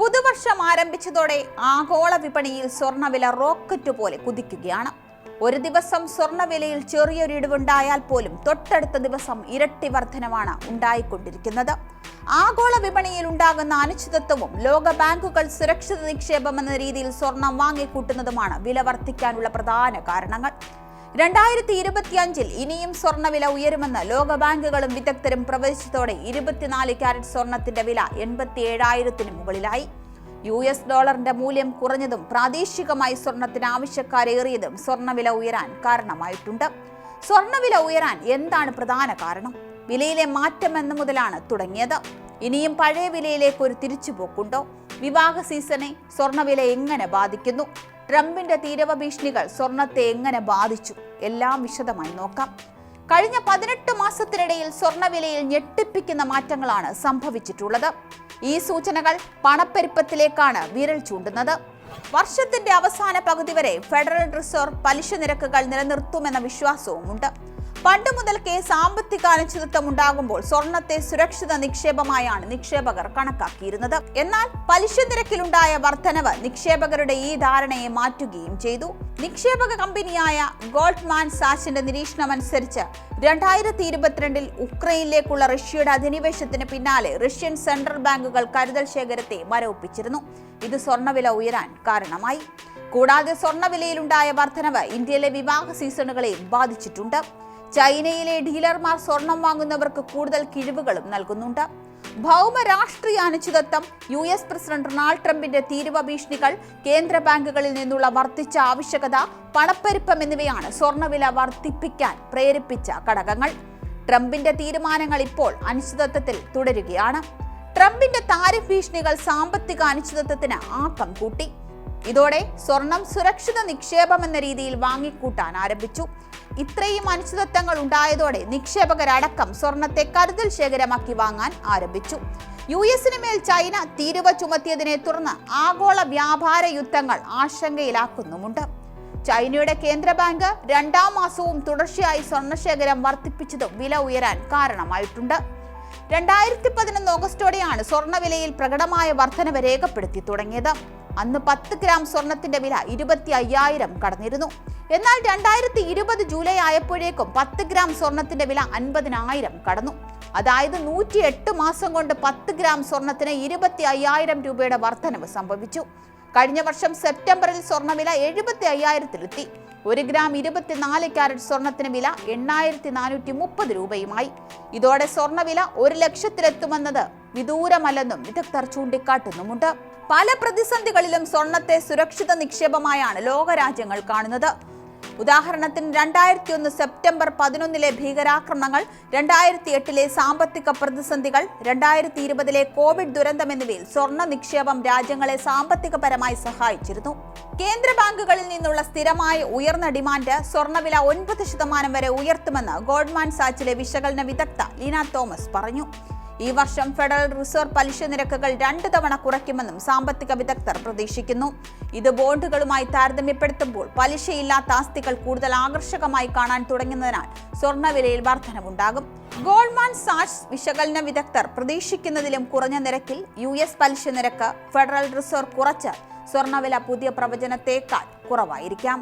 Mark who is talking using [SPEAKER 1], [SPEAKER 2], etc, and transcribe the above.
[SPEAKER 1] പുതുവർഷം ആരംഭിച്ചതോടെ ആഗോള വിപണിയിൽ സ്വർണവില റോക്കറ്റ് പോലെ കുതിക്കുകയാണ്. ഒരു ദിവസം സ്വർണവിലയിൽ ചെറിയൊരു ഇടിവുണ്ടായാൽ പോലും തൊട്ടടുത്ത ദിവസം ഇരട്ടി വർധനമാണ് ഉണ്ടായിക്കൊണ്ടിരിക്കുന്നത്. ആഗോള വിപണിയിൽ ഉണ്ടാകുന്ന അനിശ്ചിതത്വവും ലോക ബാങ്കുകൾ സുരക്ഷിത നിക്ഷേപം എന്ന രീതിയിൽ സ്വർണം വാങ്ങിക്കൂട്ടുന്നതുമാണ് വില വർദ്ധിക്കാനുള്ള പ്രധാന കാരണങ്ങൾ. രണ്ടായിരത്തി ഇരുപത്തിയഞ്ചിൽ ഇനിയും സ്വർണവില ഉയരുമെന്ന് ലോകബാങ്കുകളും വിദഗ്ധരും പ്രവചിച്ചതോടെ ഇരുപത്തിനാല് ക്യാരറ്റ് സ്വർണത്തിന്റെ വില എൺപത്തി ഏഴായിരത്തിന് മുകളിലായി. യു എസ് ഡോളറിന്റെ മൂല്യം കുറഞ്ഞതും പ്രാദേശികമായി സ്വർണത്തിന് ആവശ്യക്കാരേറിയതും സ്വർണവില ഉയരാൻ കാരണമായിട്ടുണ്ട്. സ്വർണവില ഉയരാൻ എന്താണ് പ്രധാന കാരണം? വിലയിലെ മാറ്റം എന്ന മുതലാണ് തുടങ്ങിയത്. ഇനിയും പഴയ വിലയിലേക്ക് ഒരു തിരിച്ചുപോക്കുണ്ടോ? വിവാഹ സീസണെ സ്വർണവില എങ്ങനെ ബാധിക്കുന്നു? ട്രംപിന്റെ തീരവ ഭീഷണികൾ സ്വർണത്തെ എങ്ങനെ ബാധിച്ചു? എല്ലാം വിശദമായി നോക്കാം. കഴിഞ്ഞ പതിനെട്ട് മാസത്തിനിടയിൽ സ്വർണവിലയിൽ ഞെട്ടിപ്പിക്കുന്ന മാറ്റങ്ങളാണ് സംഭവിച്ചിട്ടുള്ളത്. ഈ സൂചനകൾ പണപ്പെരുപ്പത്തിലേക്കാണ് വിരൽ ചൂണ്ടുന്നത്. വർഷത്തിന്റെ അവസാന പകുതി വരെ ഫെഡറൽ റിസർവ് പലിശ നിരക്കുകൾ നിലനിർത്തുമെന്ന വിശ്വാസവുമുണ്ട്. പണ്ട് മുതൽക്കേ സാമ്പത്തിക അനിശ്ചിതത്വം ഉണ്ടാകുമ്പോൾ സ്വർണത്തെ സുരക്ഷിത നിക്ഷേപമായാണ് നിക്ഷേപകർ കണക്കാക്കിയിരുന്നത്. എന്നാൽ പലിശ നിരക്കിലുണ്ടായ വർധനവ് നിക്ഷേപകരുടെ ഈ ധാരണയെ മാറ്റുകയും ചെയ്തു. നിക്ഷേപക കമ്പനിയായ ഗോൾഡ്മാൻ സാച്ചിന്റെ നിരീക്ഷണം അനുസരിച്ച് രണ്ടായിരത്തി ഇരുപത്തിരണ്ടിൽ ഉക്രൈനിലേക്കുള്ള റഷ്യയുടെ അധിനിവേശത്തിന് പിന്നാലെ റഷ്യൻ സെൻട്രൽ ബാങ്കുകൾ കരുതൽ ശേഖരത്തെ മരവിപ്പിച്ചിരുന്നു. ഇത് സ്വർണവില ഉയരാൻ കാരണമായി. കൂടാതെ സ്വർണവിലയിലുണ്ടായ വർധനവ് ഇന്ത്യയിലെ വിവാഹ സീസണുകളെ ബാധിച്ചിട്ടുണ്ട്. ചൈനയിലെ ഡീലർമാർ സ്വർണം വാങ്ങുന്നവർക്ക് കൂടുതൽ കിഴിവുകളും നൽകുന്നുണ്ട്. ഭൗമ രാഷ്ട്രീയ അനിശ്ചിതത്വം യു എസ് പ്രസിഡന്റ് ഡൊണാൾഡ് ട്രംപിന്റെ തീരുവ ഭീഷണികൾ കേന്ദ്ര ബാങ്കുകളിൽ നിന്നുള്ള വർദ്ധിച്ച ആവശ്യകത പണപ്പെരുപ്പം എന്നിവയാണ് സ്വർണവില വർദ്ധിപ്പിക്കാൻ പ്രേരിപ്പിച്ച ഘടകങ്ങൾ. ട്രംപിന്റെ തീരുമാനങ്ങൾ ഇപ്പോൾ അനിശ്ചിതത്വത്തിൽ തുടരുകയാണ്. ട്രംപിന്റെ താരിഫ് ഭീഷണികൾ സാമ്പത്തിക അനിശ്ചിതത്വത്തിന് ആക്കം കൂട്ടി. ഇതോടെ സ്വർണം സുരക്ഷിത നിക്ഷേപം എന്ന രീതിയിൽ വാങ്ങിക്കൂട്ടാൻ ആരംഭിച്ചു. ഇത്രയും അനിശ്ചിതത്വങ്ങൾ ഉണ്ടായതോടെ നിക്ഷേപകരടക്കം സ്വർണത്തെ കരുതൽ ശേഖരമാക്കി വാങ്ങാൻ ആരംഭിച്ചു. യു എസിന് മേൽ ചൈന തീരുവ ചുമത്തിയതിനെ തുടർന്ന് ആഗോള വ്യാപാര യുദ്ധങ്ങൾ ആശങ്കയിലാക്കുന്നുമുണ്ട്. ചൈനയുടെ കേന്ദ്ര ബാങ്ക് രണ്ടാം മാസവും തുടർച്ചയായി സ്വർണശേഖരം വർദ്ധിപ്പിച്ചതും വില ഉയരാൻ കാരണമായിട്ടുണ്ട്. രണ്ടായിരത്തി പതിനൊന്ന് ഓഗസ്റ്റോടെയാണ് സ്വർണവിലയിൽ പ്രകടമായ വർധനവ് രേഖപ്പെടുത്തി തുടങ്ങിയത്. അന്ന് പത്ത് ഗ്രാം സ്വർണത്തിന്റെ വില ഇരുപത്തി അയ്യായിരം കടന്നിരുന്നു. എന്നാൽ രണ്ടായിരത്തി ഇരുപത് ജൂലൈ ആയപ്പോഴേക്കും പത്ത് ഗ്രാം സ്വർണത്തിന്റെ വില അൻപതിനായിരം കടന്നു. അതായത് നൂറ്റി എട്ട് മാസം കൊണ്ട് പത്ത് ഗ്രാം സ്വർണത്തിന് ഇരുപത്തി അയ്യായിരം രൂപയുടെ വർധനവ് സംഭവിച്ചു. കഴിഞ്ഞ വർഷം സെപ്റ്റംബറിൽ സ്വർണവില എഴുപത്തി അയ്യായിരത്തിലെത്തി ഒരു ഗ്രാം ഇരുപത്തിനാല് ക്യാരറ്റ് സ്വർണത്തിന് വില എണ്ണായിരത്തി നാനൂറ്റി മുപ്പത് രൂപയുമായി. ഇതോടെ സ്വർണവില ഒരു ലക്ഷത്തിലെത്തുമെന്നത് വിദൂരമല്ലെന്നും വിദഗ്ധർ ചൂണ്ടിക്കാട്ടുന്നുമുണ്ട്. പല പ്രതിസന്ധികളിലും സ്വർണത്തെ സുരക്ഷിത നിക്ഷേപമായാണ് ലോകരാജ്യങ്ങൾ കാണുന്നത്. ഉദാഹരണത്തിന് രണ്ടായിരത്തി ഒന്ന് സെപ്റ്റംബർ പതിനൊന്നിലെ ഭീകരാക്രമണങ്ങൾ രണ്ടായിരത്തി എട്ടിലെ സാമ്പത്തിക പ്രതിസന്ധികൾ രണ്ടായിരത്തി ഇരുപതിലെ കോവിഡ് ദുരന്തം എന്നിവയിൽ സ്വർണ നിക്ഷേപം രാജ്യങ്ങളെ സാമ്പത്തികപരമായി സഹായിച്ചിരുന്നു. കേന്ദ്ര ബാങ്കുകളിൽ നിന്നുള്ള സ്ഥിരമായ ഉയർന്ന ഡിമാൻഡ് സ്വർണവില ഒൻപത് ശതമാനം വരെ ഉയർത്തുമെന്ന് ഗോൾഡ്മാൻ സാച്ചിലെ വിശകലന വിദഗ്ധ ലീന തോമസ് പറഞ്ഞു. ഈ വർഷം ഫെഡറൽ റിസർവ് പലിശ നിരക്കുകൾ രണ്ട് തവണ കുറയ്ക്കുമെന്നും സാമ്പത്തിക വിദഗ്ധർ പ്രതീക്ഷിക്കുന്നു. ഇത് ബോണ്ടുകളുമായി താരതമ്യപ്പെടുത്തുമ്പോൾ പലിശയില്ലാത്ത ആസ്തികൾ കൂടുതൽ ആകർഷകമായി കാണാൻ തുടങ്ങുന്നതിനാൽ സ്വർണവിലയിൽ വർധനവുണ്ടാകും. ഗോൾഡ്മാൻ സാഷ് വിശകലന വിദഗ്ധർ പ്രതീക്ഷിക്കുന്നതിലും കുറഞ്ഞ നിരക്കിൽ യു എസ് പലിശ നിരക്ക് ഫെഡറൽ റിസർവ് കുറച്ചാൽ സ്വർണവില പുതിയ പ്രവചനത്തേക്കാൾ കുറവായിരിക്കാം.